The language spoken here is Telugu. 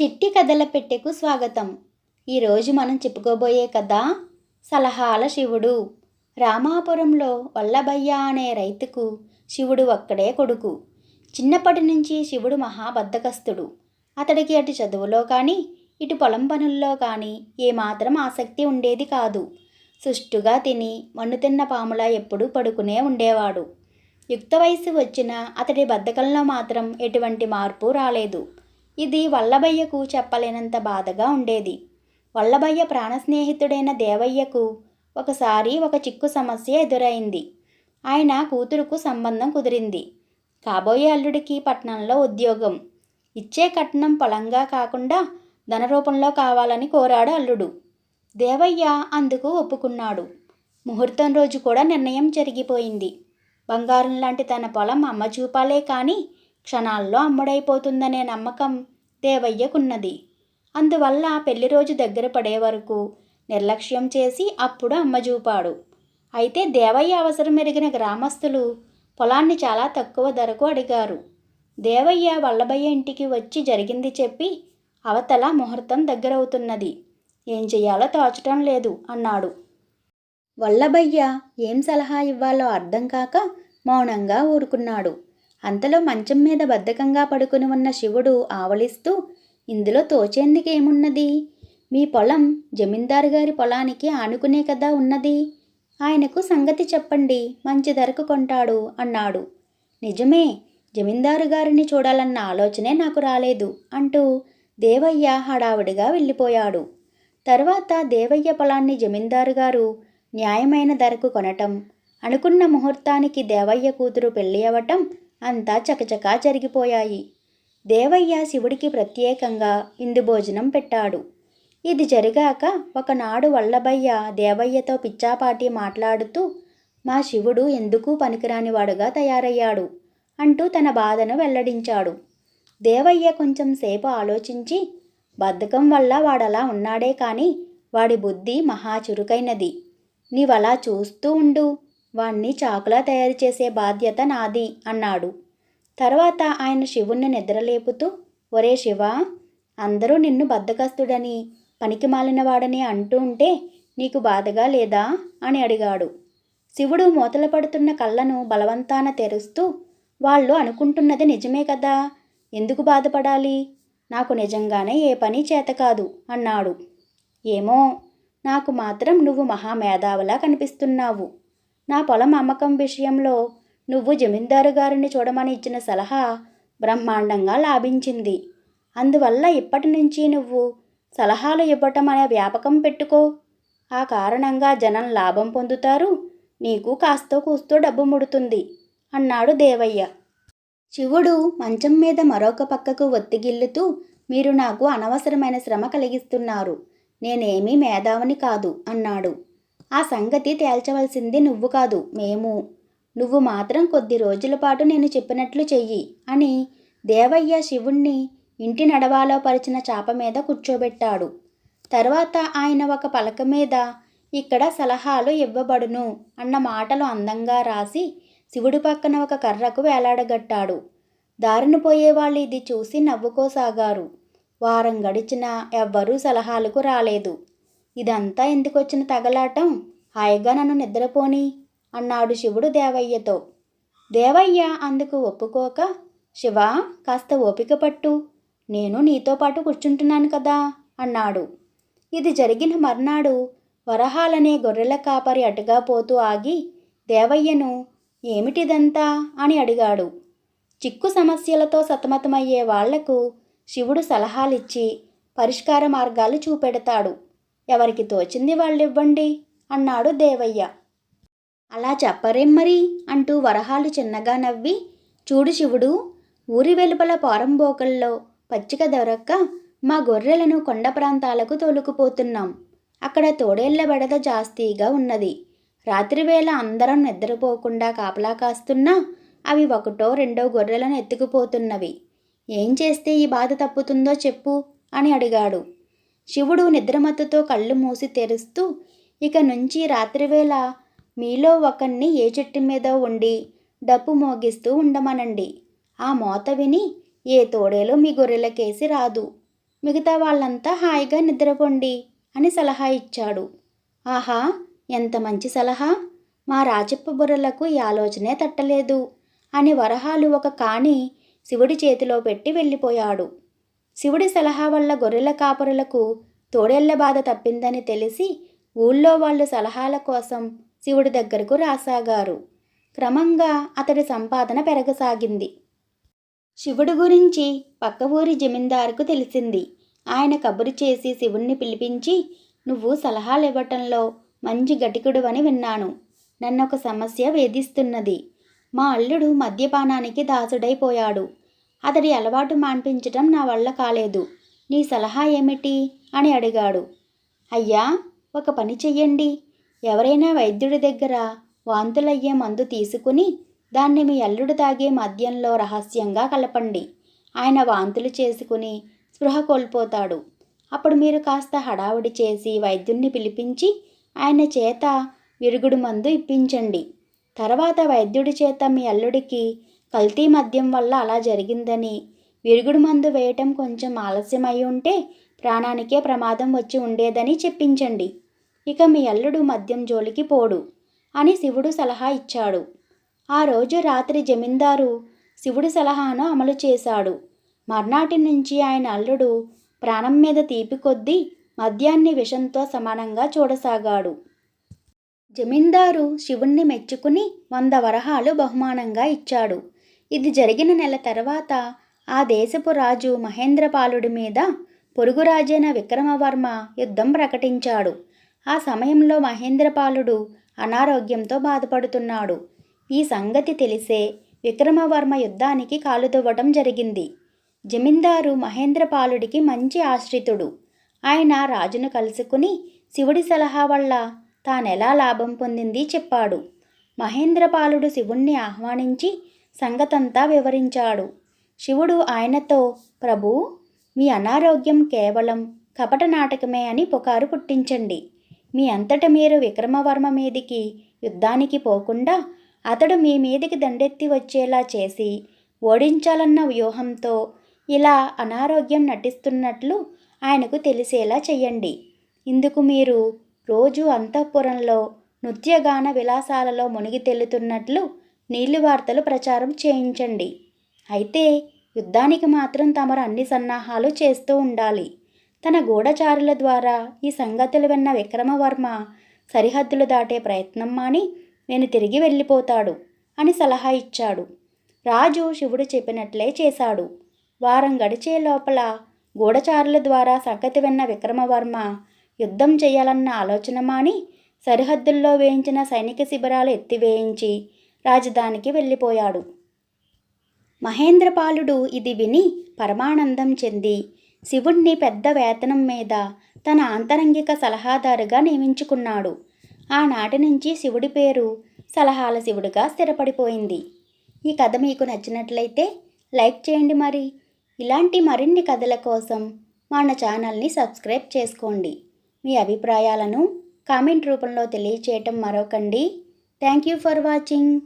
చిట్టి కథల పెట్టెకు స్వాగతం. ఈరోజు మనం చెప్పుకోబోయే కథ సలహాల శివుడు. రామాపురంలో వల్లభయ్య అనే రైతుకు శివుడు ఒక్కడే కొడుకు. చిన్నప్పటి నుంచి శివుడు మహాబద్ధకస్తుడు. అతడికి అటు చదువులో కానీ ఇటు పొలం పనుల్లో కానీ ఏమాత్రం ఆసక్తి ఉండేది కాదు. సుష్టుగా తిని మన్ను తిన్న పాములా ఎప్పుడూ పడుకునే ఉండేవాడు. యుక్త వయసు వచ్చిన అతడి బద్ధకంలో మాత్రం ఎటువంటి మార్పు రాలేదు. ఇది వల్లభయ్యకు చెప్పలేనంత బాధగా ఉండేది. వల్లభయ్య ప్రాణ స్నేహితుడైన దేవయ్యకు ఒకసారి ఒక చిక్కు సమస్య ఎదురైంది. ఆయన కూతురుకు సంబంధం కుదిరింది. కాబోయే అల్లుడికి పట్నంలో ఉద్యోగం. ఇచ్చే కట్నం పొలంగా కాకుండా ధన రూపంలో కావాలని కోరాడు అల్లుడు. దేవయ్య అందుకు ఒప్పుకున్నాడు. ముహూర్తం రోజు కూడా నిర్ణయం జరిగిపోయింది. బంగారం లాంటి తన పొలం అమ్మ చూపాలే కానీ క్షణాల్లో అమ్ముడైపోతుందనే నమ్మకం దేవయ్యకున్నది. అందువల్ల పెళ్ళి రోజు దగ్గర పడే వరకు నిర్లక్ష్యం చేసి అప్పుడు అమ్మ చూపాడు. అయితే దేవయ్య అవసరం ఎరిగిన గ్రామస్తులు పొలాన్ని చాలా తక్కువ ధరకు అడిగారు. దేవయ్య వల్లభయ్య ఇంటికి వచ్చి జరిగింది చెప్పి అవతల ముహూర్తం దగ్గరవుతున్నది ఏం చెయ్యాలో తోచటం లేదు అన్నాడు. వల్లభయ్య ఏం సలహా ఇవ్వాలో అర్థం కాక మౌనంగా ఊరుకున్నాడు. అంతలో మంచం మీద బద్ధకంగా పడుకుని ఉన్న శివుడు ఆవలిస్తూ ఇందులో తోచేందుకేమున్నది? మీ పొలం జమీందారు గారి పొలానికి ఆనుకునే కదా ఉన్నది? ఆయనకు సంగతి చెప్పండి మంచి ధరకు కొంటాడు అన్నాడు. నిజమే జమీందారు గారిని చూడాలన్న ఆలోచనే నాకు రాలేదు అంటూ దేవయ్య హడావుడిగా వెళ్ళిపోయాడు. తర్వాత దేవయ్య పొలాన్ని జమీందారు గారు న్యాయమైన ధరకు కొనటం అనుకున్న ముహూర్తానికి దేవయ్య కూతురు పెళ్ళి అవ్వటం అంతా చకచకా జరిగిపోయాయి. దేవయ్య శివుడికి ప్రత్యేకంగా ఇందు భోజనం పెట్టాడు. ఇది జరిగాక ఒకనాడు వల్లభయ్య దేవయ్యతో పిచ్చాపాటి మాట్లాడుతూ మా శివుడు ఎందుకు పనికిరానివాడుగా తయారయ్యాడు అంటూ తన బాధను వెల్లడించాడు. దేవయ్య కొంచెం సేపు ఆలోచించి బద్ధకం వల్ల వాడలా ఉన్నాడే కానీ వాడి బుద్ధి మహా చురుకైనది. నీవలా చూస్తూ ఉండు. వాణ్ణి చాకులా తయారు చేసే బాధ్యత నాది అన్నాడు. తర్వాత ఆయన శివుణ్ణి నిద్రలేపుతూ ఒరే శివ అందరూ నిన్ను బద్దకస్తుడని పనికి మాలినవాడని అంటూ ఉంటే నీకు బాధగా లేదా అని అడిగాడు. శివుడు మూతలు పడుతున్న కళ్ళను బలవంతాన తెరుస్తూ వాళ్ళు అనుకుంటున్నది నిజమే కదా ఎందుకు బాధపడాలి? నాకు నిజంగానే ఏ పని చేత కాదు అన్నాడు. ఏమో నాకు మాత్రం నువ్వు మహామేధావులా కనిపిస్తున్నావు. నా పొలం అమ్మకం విషయంలో నువ్వు జమీందారు గారిని చూడమని ఇచ్చిన సలహా బ్రహ్మాండంగా లాభించింది. అందువల్ల ఇప్పటి నుంచి నువ్వు సలహాలు ఇవ్వటం అనే వ్యాపకం పెట్టుకో. ఆ కారణంగా జనం లాభం పొందుతారు. నీకు కాస్తో కూస్తో డబ్బు ముడుతుంది అన్నాడు దేవయ్య. శివుడు మంచం మీద మరొక పక్కకు ఒత్తిగిల్లుతూ మీరు నాకు అనవసరమైన శ్రమ కలిగిస్తున్నారు. నేనేమీ మేధావిని కాదు అన్నాడు. ఆ సంగతి తేల్చవలసింది నువ్వు కాదు మేము. నువ్వు మాత్రం కొద్ది రోజుల పాటు నేను చెప్పినట్లు చెయ్యి అని దేవయ్య శివుణ్ణి ఇంటి నడవాలో పరిచిన చాప మీద కూర్చోబెట్టాడు. తర్వాత ఆయన ఒక పలక మీద ఇక్కడ సలహాలు ఇవ్వబడును అన్న మాటలు అందంగా రాసి శివుడి పక్కన ఒక కర్రకు వేలాడగట్టాడు. దారిన పోయేవాళ్ళు ఇది చూసి నవ్వుకోసాగారు. వారం గడిచినా ఎవ్వరూ సలహాలకు రాలేదు. ఇదంతా ఎందుకొచ్చిన తగలాటం? హాయిగా నన్ను నిద్రపోని అన్నాడు శివుడు దేవయ్యతో. దేవయ్య అందుకు ఒప్పుకోక శివ కాస్త ఓపిక పట్టు నేను నీతో పాటు కూర్చుంటున్నాను కదా అన్నాడు. ఇది జరిగిన మర్నాడు వరహాలనే గొర్రెల కాపరి అటుగా పోతూ ఆగి దేవయ్యను ఏమిటిదంతా అని అడిగాడు. చిక్కు సమస్యలతో సతమతమయ్యే వాళ్ళకు శివుడు సలహాలిచ్చి పరిష్కార మార్గాలు చూపెడతాడు. ఎవరికి తోచింది వాళ్ళివ్వండి అన్నాడు దేవయ్య. అలా చెప్పరేం మరి అంటూ వరహాలు చిన్నగా నవ్వి చూడు శివుడు ఊరి వెలుపల పారంబోకల్లో పచ్చిక దొరక్క మా గొర్రెలను కొండ ప్రాంతాలకు తోలుకుపోతున్నాం. అక్కడ తోడేళ్ళ బెడద జాస్తీగా ఉన్నది. రాత్రివేళ అందరం నిద్రపోకుండా కాపలా కాస్తున్నా అవి ఒకటో రెండో గొర్రెలను ఎత్తుకుపోతున్నవి. ఏం చేస్తే ఈ బాధ తప్పుతుందో చెప్పు అని అడిగాడు. శివుడు నిద్రమత్తుతో కళ్ళు మూసి తెరుస్తూ ఇక నుంచి రాత్రివేళ మీలో ఒకరిని ఏ చెట్టు మీద ఉండి డప్పు మోగిస్తూ ఉండమనండి. ఆ మోత విని ఏ తోడేలో మీ గొర్రెలకేసి రాదు. మిగతా వాళ్ళంతా హాయిగా నిద్రపోండి అని సలహా ఇచ్చాడు. ఆహా ఎంత మంచి సలహా! మా రాజప్ప బుర్రలకు ఈ ఆలోచనే తట్టలేదు అని వరహాలు ఒక కాణి శివుడి చేతిలో పెట్టి వెళ్ళిపోయాడు. శివుడి సలహా వల్ల గొర్రెల కాపరులకు తోడేళ్ళ బాధ తప్పిందని తెలిసి ఊళ్ళో వాళ్ళు సలహాల కోసం శివుడి దగ్గరకు రాసాగారు. క్రమంగా అతడి సంపాదన పెరగసాగింది. శివుడి గురించి పక్క ఊరి జమీందారుకు తెలిసింది. ఆయన కబురు చేసి శివుణ్ణి పిలిపించి నువ్వు సలహాలు ఇవ్వటంలో మంచి గటికుడు అని విన్నాను. నన్నొక ఒక సమస్య వేధిస్తున్నది. మా అల్లుడు మద్యపానానికి దాసుడైపోయాడు. అతడి అలవాటు మాన్పించటం నా వల్ల కాలేదు. నీ సలహా ఏమిటి? అని అడిగాడు. అయ్యా ఒక పని చెయ్యండి. ఎవరైనా వైద్యుడి దగ్గర వాంతులయ్యే మందు తీసుకుని దాన్ని మీ అల్లుడు తాగే మద్యంలో రహస్యంగా కలపండి. ఆయన వాంతులు చేసుకుని స్పృహ కోల్పోతాడు. అప్పుడు మీరు కాస్త హడావుడి చేసి వైద్యుణ్ణి పిలిపించి ఆయన చేత విరుగుడు మందు ఇప్పించండి. తర్వాత వైద్యుడి చేత మీ అల్లుడికి కల్తీ మద్యం వల్ల అలా జరిగిందని. విరుగుడు మందు వేయటం కొంచెం ఆలస్యమై ఉంటే ప్రాణానికే ప్రమాదం వచ్చి ఉండేదని చెప్పించండి. ఇక మీ అల్లుడు మద్యం జోలికి పోడు అని శివుడు సలహా ఇచ్చాడు. ఆ రోజు రాత్రి జమీందారు శివుడి సలహాను అమలు చేశాడు. మర్నాటి నుంచి ఆయన అల్లుడు ప్రాణం మీద తీపి కొద్దీ మద్యాన్ని విషంతో సమానంగా చూడసాగాడు. జమీందారు శివుణ్ణి మెచ్చుకుని వంద వరహాలు బహుమానంగా ఇచ్చాడు. ఇది జరిగిన నెల తర్వాత ఆ దేశపు రాజు మహేంద్రపాలుడి మీద పొరుగురాజైన విక్రమవర్మ యుద్ధం ప్రకటించాడు. ఆ సమయంలో మహేంద్రపాలుడు అనారోగ్యంతో బాధపడుతున్నాడు. ఈ సంగతి తెలిసే విక్రమవర్మ యుద్ధానికి కాలుదవ్వటం జరిగింది. జమీందారు మహేంద్రపాలుడికి మంచి ఆశ్రితుడు. ఆయన రాజును కలుసుకుని శివుడి సలహా వల్ల తానెలా లాభం పొందింది చెప్పాడు. మహేంద్రపాలుడు శివుణ్ణి ఆహ్వానించి సంగతంతా వివరించాడు. శివుడు ఆయనతో ప్రభు మీ అనారోగ్యం కేవలం కపట నాటకమే అని పుకారు పుట్టించండి. మీ అంతట మీరు విక్రమవర్మ మీదికి యుద్ధానికి పోకుండా అతడు మీ మీదికి దండెత్తి వచ్చేలా చేసి ఓడించాలన్న వ్యూహంతో ఇలా అనారోగ్యం నటిస్తున్నట్లు ఆయనకు తెలిసేలా చెయ్యండి. ఇందుకు మీరు రోజు అంతఃపురంలో నృత్యగాన విలాసాలలో మునిగి తెలుతున్నట్లు నీళ్ళు వార్తలు ప్రచారం చేయించండి. అయితే యుద్ధానికి మాత్రం తమరు అన్ని సన్నాహాలు చేస్తూ ఉండాలి. తన గూఢచారుల ద్వారా ఈ సంగతులు విన్న విక్రమవర్మ సరిహద్దులు దాటే ప్రయత్నం మాని నేను తిరిగి వెళ్ళిపోతాడు అని సలహా ఇచ్చాడు. రాజు శివుడు చెప్పినట్లే చేశాడు. వారం గడిచే లోపల గూఢచారుల ద్వారా సంగతి విన్న విక్రమవర్మ యుద్ధం చేయాలన్న ఆలోచన మాని సరిహద్దుల్లో వేయించిన సైనిక శిబిరాలు ఎత్తివేయించి రాజధానికి వెళ్ళిపోయాడు. మహేంద్రపాలుడు ఇది విని పరమానందం చెంది శివుణ్ణి పెద్ద వేతనం మీద తన ఆంతరంగిక సలహాదారుగా నియమించుకున్నాడు. ఆనాటి నుంచి శివుడి పేరు సలహాల శివుడిగా స్థిరపడిపోయింది. ఈ కథ మీకు నచ్చినట్లయితే లైక్ చేయండి మరి. ఇలాంటి మరిన్ని కథల కోసం మన ఛానల్ని సబ్స్క్రైబ్ చేసుకోండి. మీ అభిప్రాయాలను కామెంట్ రూపంలో తెలియచేయటం మరొకండి. Thank you for watching.